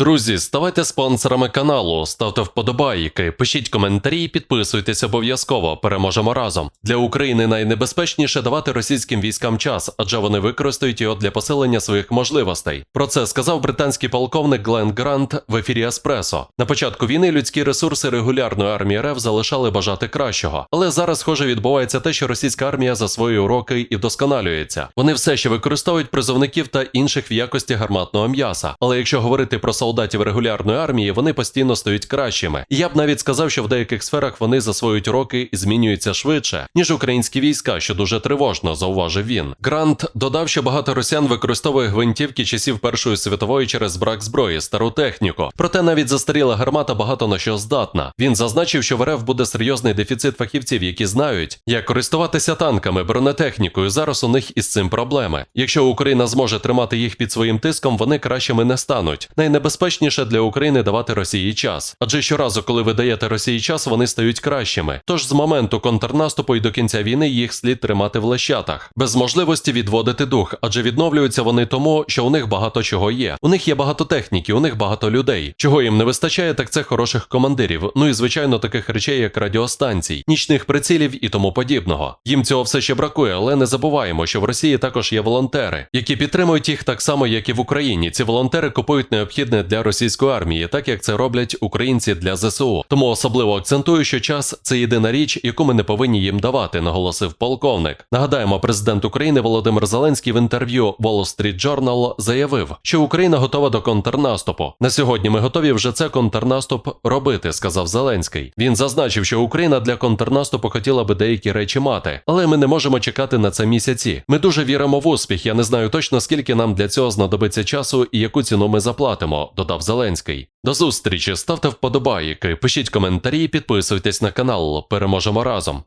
Друзі, ставайте спонсорами каналу, ставте вподобайки, пишіть коментарі, і підписуйтесь обов'язково. Переможемо разом. Для України найнебезпечніше давати російським військам час, адже вони використають його для посилення своїх можливостей. Про це сказав британський полковник Глен Грант в ефірі Еспресо. На початку війни людські ресурси регулярної армії РФ залишали бажати кращого, але зараз, схоже, відбувається те, що російська армія засвоює уроки і вдосконалюється. Вони все ще використовують призовників та інших в якості гарматного м'яса. Але якщо говорити про солдатів регулярної армії, вони постійно стають кращими. Я б навіть сказав, що в деяких сферах вони засвоюють уроки і змінюються швидше, ніж українські війська, що дуже тривожно, зауважив він. Грант додав, що багато росіян використовує гвинтівки часів Першої світової через брак зброї, стару техніку. Проте навіть застаріла гармата багато на що здатна. Він зазначив, що в РФ буде серйозний дефіцит фахівців, які знають, як користуватися танками, бронетехнікою. Зараз у них із цим проблеми. Якщо Україна зможе тримати їх під своїм тиском, вони кращими не стануть. Найнебезпечніше для України давати Росії час. Адже щоразу, коли ви даєте Росії час, вони стають кращими. Тож з моменту контрнаступу і до кінця війни їх слід тримати в лещатах, без можливості відводити дух, адже відновлюються вони тому, що у них багато чого є. У них є багато техніки, у них багато людей. Чого їм не вистачає, так це хороших командирів. Ну і звичайно таких речей, як радіостанцій, нічних прицілів і тому подібного. Їм цього все ще бракує, але не забуваємо, що в Росії також є волонтери, які підтримують їх так само, як і в Україні. Ці волонтери купують необхідне для російської армії, так як це роблять українці для ЗСУ. Тому особливо акцентую, що час це єдина річ, яку ми не повинні їм давати, наголосив полковник. Нагадаємо, президент України Володимир Зеленський в інтерв'ю Wall Street Journal заявив, що Україна готова до контрнаступу. На сьогодні ми готові вже це контрнаступ робити, сказав Зеленський. Він зазначив, що Україна для контрнаступу хотіла би деякі речі мати, але ми не можемо чекати на це місяці. Ми дуже віримо в успіх. Я не знаю точно скільки нам для цього знадобиться часу і яку ціну ми заплатимо, додав Зеленський. До зустрічі, ставте вподобайки, пишіть коментарі, і підписуйтесь на канал. Переможемо разом.